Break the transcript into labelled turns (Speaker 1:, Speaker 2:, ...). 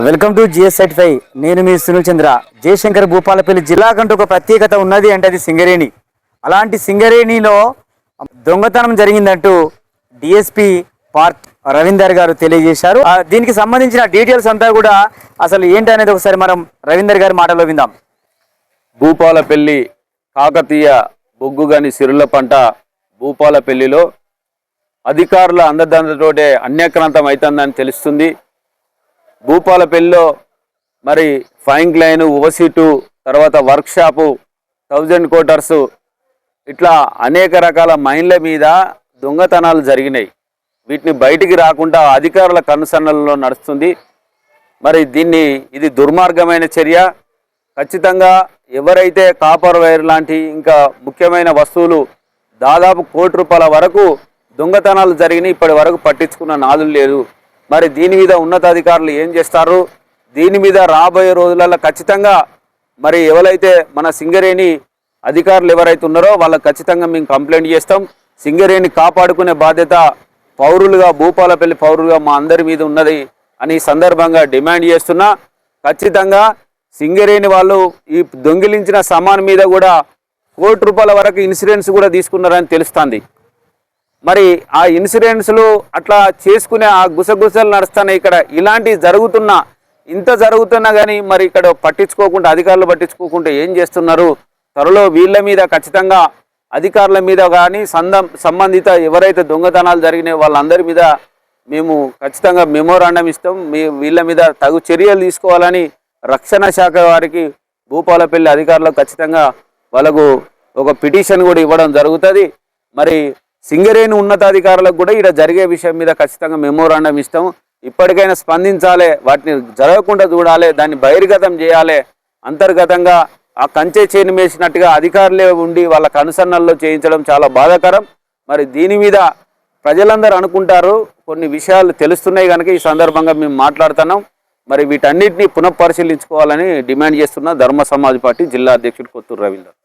Speaker 1: Welcome to GS five నేను మీ సునీల్ చంద్ర. జయశంకర్ భూపాలపల్లి జిల్లాకంటూ ఒక ప్రత్యేకత ఉన్నది అంటే అది సింగరేణి. అలాంటి సింగరేణిలో దొంగతనం జరిగిందంటూ డిఎస్పి పార్క్ రవీందర్ గారు తెలియజేశారు. Uh, దీనికి సంబంధించిన డీటెయిల్స్ అంతా కూడా అసలు ఏంటి అనేది ఒకసారి మనం రవీందర్ గారి మాటలో విందాం.
Speaker 2: భూపాలపల్లి కాకతీయ బొగ్గుగని సిరుల పంట భూపాలపల్లిలో అధికారుల అందదండతోటే అన్యక్రాంతం అవుతుందని తెలుస్తుంది. భూపాలపల్లిలో మరి ఫైంగ్ లైన్ ఓసీటు తర్వాత వర్క్షాపు థౌజండ్ కోటర్స్ ఇట్లా అనేక రకాల మైన్ల మీద దొంగతనాలు జరిగినాయి. వీటిని బయటికి రాకుండా అధికారుల కనుసన్నలలో నడుస్తుంది. మరి దీన్ని ఇది దుర్మార్గమైన చర్య. ఖచ్చితంగా ఎవరైతే కాపర్ వైర్ లాంటి ఇంకా ముఖ్యమైన వస్తువులు దాదాపు కోటి రూపాయల వరకు దొంగతనాలు జరిగినాయి. ఇప్పటి వరకు పట్టించుకున్న నాదులు లేదు మరి దీని మీద ఉన్నతాధికారులు ఏం చేస్తారు? దీని మీద రాబోయే రోజులలో ఖచ్చితంగా మరి ఎవరైతే మన సింగరేణి అధికారులు ఎవరైతే ఉన్నారో వాళ్ళకి ఖచ్చితంగా మేము కంప్లైంట్ చేస్తాం. సింగరేణి కాపాడుకునే బాధ్యత పౌరులుగా భూపాలపల్లి పౌరులుగా మా అందరి మీద ఉన్నది అని సందర్భంగా డిమాండ్ చేస్తున్నా. ఖచ్చితంగా సింగరేణి వాళ్ళు ఈ దొంగిలించిన సామాన్ మీద కూడా కోటి రూపాయల వరకు ఇన్సూరెన్స్ కూడా తీసుకున్నారని తెలుస్తుంది. మరి ఆ ఇన్సూరెన్స్లు అట్లా చేసుకునే ఆ గుసగుసలు నడుస్తున్నాయి ఇక్కడ. ఇలాంటివి జరుగుతున్నా ఇంత జరుగుతున్నా కానీ మరి ఇక్కడ పట్టించుకోకుండా అధికారులు పట్టించుకోకుండా ఏం చేస్తున్నారు? త్వరలో వీళ్ళ మీద ఖచ్చితంగా అధికారుల మీద కానీ సందం సంబంధిత ఎవరైతే దొంగతనాలు జరిగినాయి వాళ్ళందరి మీద మేము ఖచ్చితంగా మెమోరాండం ఇస్తాం. మీ వీళ్ళ మీద తగు చర్యలు తీసుకోవాలని రక్షణ శాఖ వారికి భూపాలపల్లి అధికారులకు ఖచ్చితంగా వాళ్ళకు ఒక పిటిషన్ కూడా ఇవ్వడం జరుగుతుంది. మరి సింగరేణి ఉన్నతాధికారులకు కూడా ఇక్కడ జరిగే విషయం మీద ఖచ్చితంగా మెమోరాండం ఇస్తాం ఇప్పటికైనా స్పందించాలి వాటిని జరగకుండా చూడాలి దాన్ని బహిర్గతం చేయాలి అంతర్గతంగా ఆ కంచె చేను వేసినట్టుగా అధికారులే ఉండి వాళ్ళ కనుసన్నల్లో చేయించడం చాలా బాధాకరం. మరి దీని మీద ప్రజలందరూ అనుకుంటారు కొన్ని విషయాలు తెలుస్తున్నాయి కనుక ఈ సందర్భంగా మేము మాట్లాడుతున్నాం. మరి వీటన్నిటిని పునఃపరిశీలించుకోవాలని డిమాండ్ చేస్తున్న ధర్మ సమాజ్ పార్టీ జిల్లా అధ్యక్షుడు కొత్తూరు రవీందర్.